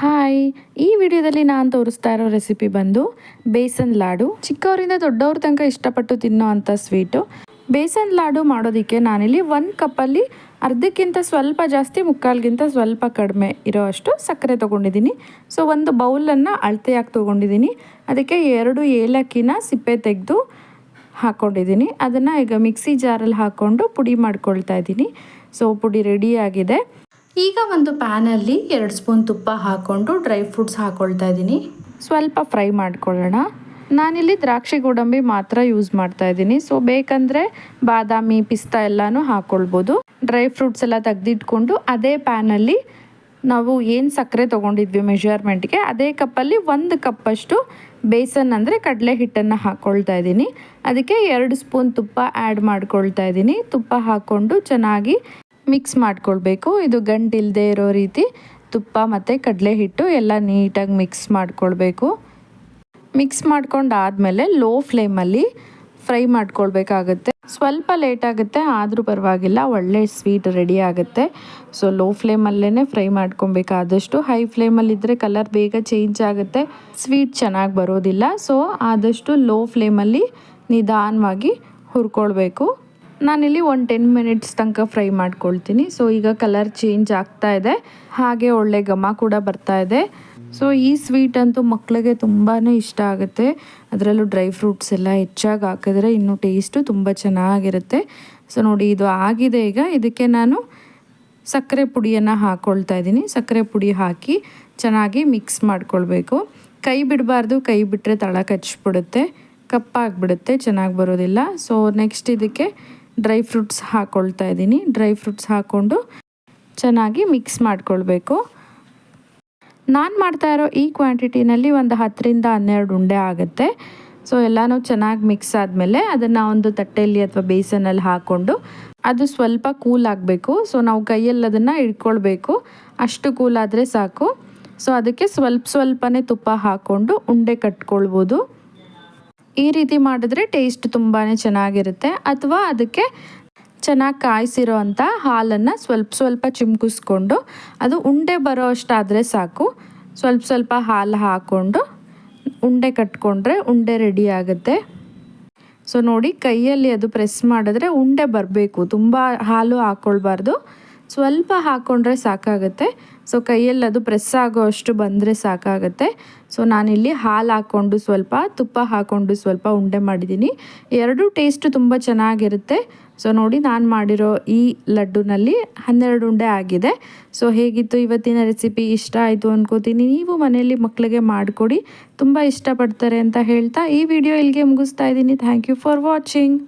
Hi ಈ ವಿಡಿಯೋದಲ್ಲಿ ನಾನು ತೋರಿಸ್ತಾ ಇರೋ ರೆಸಿಪಿ ಬಂದು ಬೇಸನ್ ಲಾಡು. ಚಿಕ್ಕವರಿಂದ ದೊಡ್ಡವ್ರ ತನಕ ಇಷ್ಟಪಟ್ಟು ತಿನ್ನೋ ಅಂಥ ಸ್ವೀಟು ಬೇಸನ್ ಲಾಡು ಮಾಡೋದಕ್ಕೆ ನಾನಿಲ್ಲಿ ಒಂದು ಕಪ್ಪಲ್ಲಿ ಅರ್ಧಕ್ಕಿಂತ ಸ್ವಲ್ಪ ಜಾಸ್ತಿ, ಮುಕ್ಕಾಲ್ಗಿಂತ ಸ್ವಲ್ಪ ಕಡಿಮೆ ಇರೋ ಅಷ್ಟು ಸಕ್ಕರೆ ತೊಗೊಂಡಿದ್ದೀನಿ. ಸೊ ಒಂದು ಬೌಲನ್ನು ಅಳತೆಯಾಗಿ ತೊಗೊಂಡಿದ್ದೀನಿ. ಅದಕ್ಕೆ ಎರಡು ಏಲಕ್ಕಿನ ಸಿಪ್ಪೆ ತೆಗೆದು ಹಾಕ್ಕೊಂಡಿದ್ದೀನಿ ಅದನ್ನು ಈಗ ಮಿಕ್ಸಿ ಜಾರಲ್ಲಿ ಹಾಕ್ಕೊಂಡು ಪುಡಿ ಮಾಡ್ಕೊಳ್ತಾ ಇದ್ದೀನಿ. ಸೊ ಪುಡಿ ರೆಡಿಯಾಗಿದೆ ಈಗ ಒಂದು ಪ್ಯಾನಲ್ಲಿ ಎರಡು ಸ್ಪೂನ್ ತುಪ್ಪ ಹಾಕ್ಕೊಂಡು ಡ್ರೈ ಫ್ರೂಟ್ಸ್ ಹಾಕ್ಕೊಳ್ತಾ ಇದ್ದೀನಿ. ಸ್ವಲ್ಪ ಫ್ರೈ ಮಾಡ್ಕೊಳ್ಳೋಣ. ನಾನಿಲ್ಲಿ ದ್ರಾಕ್ಷಿ ಗೋಡಂಬಿ ಮಾತ್ರ ಯೂಸ್ ಮಾಡ್ತಾ ಇದ್ದೀನಿ. ಸೊ ಬೇಕಂದರೆ ಬಾದಾಮಿ, ಪಿಸ್ತಾ ಎಲ್ಲನೂ ಹಾಕ್ಕೊಳ್ಬೋದು ಡ್ರೈ ಫ್ರೂಟ್ಸ್ ಎಲ್ಲ ತೆಗೆದಿಟ್ಕೊಂಡು ಅದೇ ಪ್ಯಾನಲ್ಲಿ ನಾವು ಏನು ಸಕ್ಕರೆ ತೊಗೊಂಡಿದ್ವಿ ಮೆಷರ್ಮೆಂಟ್ಗೆ ಅದೇ ಕಪ್ಪಲ್ಲಿ ಒಂದು ಕಪ್ಪಷ್ಟು ಬೇಸನ್ ಅಂದರೆ ಕಡಲೆ ಹಿಟ್ಟನ್ನು ಹಾಕ್ಕೊಳ್ತಾ ಇದ್ದೀನಿ. ಅದಕ್ಕೆ ಎರಡು ಸ್ಪೂನ್ ತುಪ್ಪ ಆ್ಯಡ್ ಮಾಡ್ಕೊಳ್ತಾ ಇದ್ದೀನಿ. ತುಪ್ಪ ಹಾಕ್ಕೊಂಡು ಚೆನ್ನಾಗಿ ಮಿಕ್ಸ್ ಮಾಡ್ಕೊಳ್ಬೇಕು. ಇದು ಗಂಟಿಲ್ಲದೆ ಇರೋ ರೀತಿ ತುಪ್ಪ ಮತ್ತು ಕಡಲೆ ಹಿಟ್ಟು ಎಲ್ಲ ನೀಟಾಗಿ ಮಿಕ್ಸ್ ಮಾಡ್ಕೊಳ್ಬೇಕು. ಮಿಕ್ಸ್ ಮಾಡ್ಕೊಂಡು ಆದಮೇಲೆ ಲೋ ಫ್ಲೇಮಲ್ಲಿ ಫ್ರೈ ಮಾಡ್ಕೊಳ್ಬೇಕಾಗತ್ತೆ. ಸ್ವಲ್ಪ ಲೇಟ್ ಆಗುತ್ತೆ, ಆದರೂ ಪರವಾಗಿಲ್ಲ, ಒಳ್ಳೆ ಸ್ವೀಟ್ ರೆಡಿ ಆಗುತ್ತೆ. ಸೊ ಲೋ ಫ್ಲೇಮಲ್ಲೇ ಫ್ರೈ ಮಾಡ್ಕೊಬೇಕಾದಷ್ಟು ಹೈ ಫ್ಲೇಮಲ್ಲಿದ್ದರೆ ಕಲರ್ ಬೇಗ ಚೇಂಜ್ ಆಗುತ್ತೆ. ಸ್ವೀಟ್ ಚೆನ್ನಾಗಿ ಬರೋದಿಲ್ಲ. ಸೊ ಆದಷ್ಟು ಲೋ ಫ್ಲೇಮಲ್ಲಿ ನಿಧಾನವಾಗಿ ಹುರ್ಕೊಳ್ಬೇಕು. ನಾನಿಲ್ಲಿ ಒಂದು ಟೆನ್ ಮಿನಿಟ್ಸ್ ತನಕ ಫ್ರೈ ಮಾಡ್ಕೊಳ್ತೀನಿ. ಸೊ ಈಗ ಕಲರ್ ಚೇಂಜ್ ಆಗ್ತಾ ಇದೆ. ಹಾಗೆ ಒಳ್ಳೆ ಘಮ ಕೂಡ ಬರ್ತಾ ಇದೆ. ಸೊ ಈ ಸ್ವೀಟ್ ಅಂತೂ ಮಕ್ಕಳಿಗೆ ತುಂಬಾ ಇಷ್ಟ ಆಗುತ್ತೆ. ಅದರಲ್ಲೂ ಡ್ರೈ ಫ್ರೂಟ್ಸ್ ಎಲ್ಲ ಹೆಚ್ಚಾಗಿ ಹಾಕಿದ್ರೆ ಇನ್ನೂ ಟೇಸ್ಟು ತುಂಬ ಚೆನ್ನಾಗಿರುತ್ತೆ. ಸೊ ನೋಡಿ, ಇದು ಆಗಿದೆ ಈಗ. ಇದಕ್ಕೆ ನಾನು ಸಕ್ಕರೆ ಪುಡಿಯನ್ನು ಹಾಕ್ಕೊಳ್ತಾ ಇದ್ದೀನಿ. ಸಕ್ಕರೆ ಪುಡಿ ಹಾಕಿ ಚೆನ್ನಾಗಿ ಮಿಕ್ಸ್ ಮಾಡ್ಕೊಳ್ಬೇಕು. ಕೈ ಬಿಡಬಾರ್ದು. ಕೈ ಬಿಟ್ಟರೆ ತಳ ಕಚ್ಚಿಬಿಡುತ್ತೆ ಕಪ್ಪಾಗಿಬಿಡುತ್ತೆ. ಚೆನ್ನಾಗಿ ಬರೋದಿಲ್ಲ. ಸೊ ನೆಕ್ಸ್ಟ್ ಇದಕ್ಕೆ ಡ್ರೈ ಫ್ರೂಟ್ಸ್ ಹಾಕ್ಕೊಳ್ತಾ ಇದ್ದೀನಿ. ಡ್ರೈ ಫ್ರೂಟ್ಸ್ ಹಾಕ್ಕೊಂಡು ಚೆನ್ನಾಗಿ ಮಿಕ್ಸ್ ಮಾಡ್ಕೊಳ್ಬೇಕು. ನಾನು ಮಾಡ್ತಾ ಇರೋ ಈ ಕ್ವಾಂಟಿಟಿನಲ್ಲಿ ಒಂದು ಹತ್ತರಿಂದ ಹನ್ನೆರಡು ಉಂಡೆ ಆಗುತ್ತೆ. ಸೊ, ಎಲ್ಲನೂ ಚೆನ್ನಾಗಿ ಮಿಕ್ಸ್ ಆದಮೇಲೆ ಅದನ್ನು ಒಂದು ತಟ್ಟೆಯಲ್ಲಿ ಅಥವಾ ಬೇಸನಲ್ಲಿ ಹಾಕ್ಕೊಂಡು ಅದು ಸ್ವಲ್ಪ ಕೂಲ್ ಆಗಬೇಕು. ಸೊ, ನಾವು ಕೈಯಲ್ಲಿ ಅದನ್ನು ಇಟ್ಕೊಳ್ಬೇಕು ಅಷ್ಟು ಕೂಲ್ ಆದರೆ ಸಾಕು. ಸೊ, ಅದಕ್ಕೆ ಸ್ವಲ್ಪ ಸ್ವಲ್ಪನೇ ತುಪ್ಪ ಹಾಕ್ಕೊಂಡು ಉಂಡೆ ಕಟ್ಕೊಳ್ಬೋದು. ಈ ರೀತಿ ಮಾಡಿದ್ರೆ ಟೇಸ್ಟ್ ತುಂಬಾ ಚೆನ್ನಾಗಿರುತ್ತೆ. ಅಥವಾ ಅದಕ್ಕೆ ಚೆನ್ನಾಗಿ ಕಾಯಿಸಿರೋ ಅಂಥ ಹಾಲನ್ನು ಸ್ವಲ್ಪ ಸ್ವಲ್ಪ ಚಿಮ್ಕಿಸ್ಕೊಂಡು, ಅದು ಉಂಡೆ ಬರೋ ಅಷ್ಟಾದರೆ ಸಾಕು. ಸ್ವಲ್ಪ ಸ್ವಲ್ಪ ಹಾಲು ಹಾಕ್ಕೊಂಡು ಉಂಡೆ ಕಟ್ಕೊಂಡ್ರೆ ಉಂಡೆ ರೆಡಿ ಆಗುತ್ತೆ. ಸೊ ನೋಡಿ ಕೈಯಲ್ಲಿ ಅದು ಪ್ರೆಸ್ ಮಾಡಿದ್ರೆ ಉಂಡೆ ಬರಬೇಕು. ತುಂಬ ಹಾಲು ಹಾಕ್ಕೊಳ್ಬಾರ್ದು ಸ್ವಲ್ಪ ಹಾಕ್ಕೊಂಡ್ರೆ ಸಾಕಾಗುತ್ತೆ. ಸೊ ಕೈಯಲ್ಲಿ ಅದು ಪ್ರೆಸ್ ಆಗೋ ಅಷ್ಟು ಬಂದರೆ ಸಾಕಾಗುತ್ತೆ. ಸೊ ನಾನಿಲ್ಲಿ ಹಾಲು ಹಾಕ್ಕೊಂಡು ಸ್ವಲ್ಪ, ತುಪ್ಪ ಹಾಕ್ಕೊಂಡು ಸ್ವಲ್ಪ ಉಂಡೆ ಮಾಡಿದ್ದೀನಿ. ಎರಡೂ ಟೇಸ್ಟು ತುಂಬ ಚೆನ್ನಾಗಿರುತ್ತೆ. ಸೊ ನೋಡಿ ನಾನು ಮಾಡಿರೋ ಈ ಲಡ್ಡುನಲ್ಲಿ ಹನ್ನೆರಡು ಉಂಡೆ ಆಗಿದೆ. ಸೊ ಹೇಗಿತ್ತು ಇವತ್ತಿನ ರೆಸಿಪಿ ಇಷ್ಟ ಆಯಿತು ಅನ್ಕೋತೀನಿ. ನೀವು ಮನೆಯಲ್ಲಿ ಮಕ್ಕಳಿಗೆ ಮಾಡಿಕೊಡಿ. ತುಂಬ ಇಷ್ಟಪಡ್ತಾರೆ ಅಂತ ಹೇಳ್ತಾ ಈ ವಿಡಿಯೋ ಇಲ್ಲಿಗೆ ಮುಗಿಸ್ತಾ ಇದ್ದೀನಿ. Thank you for watching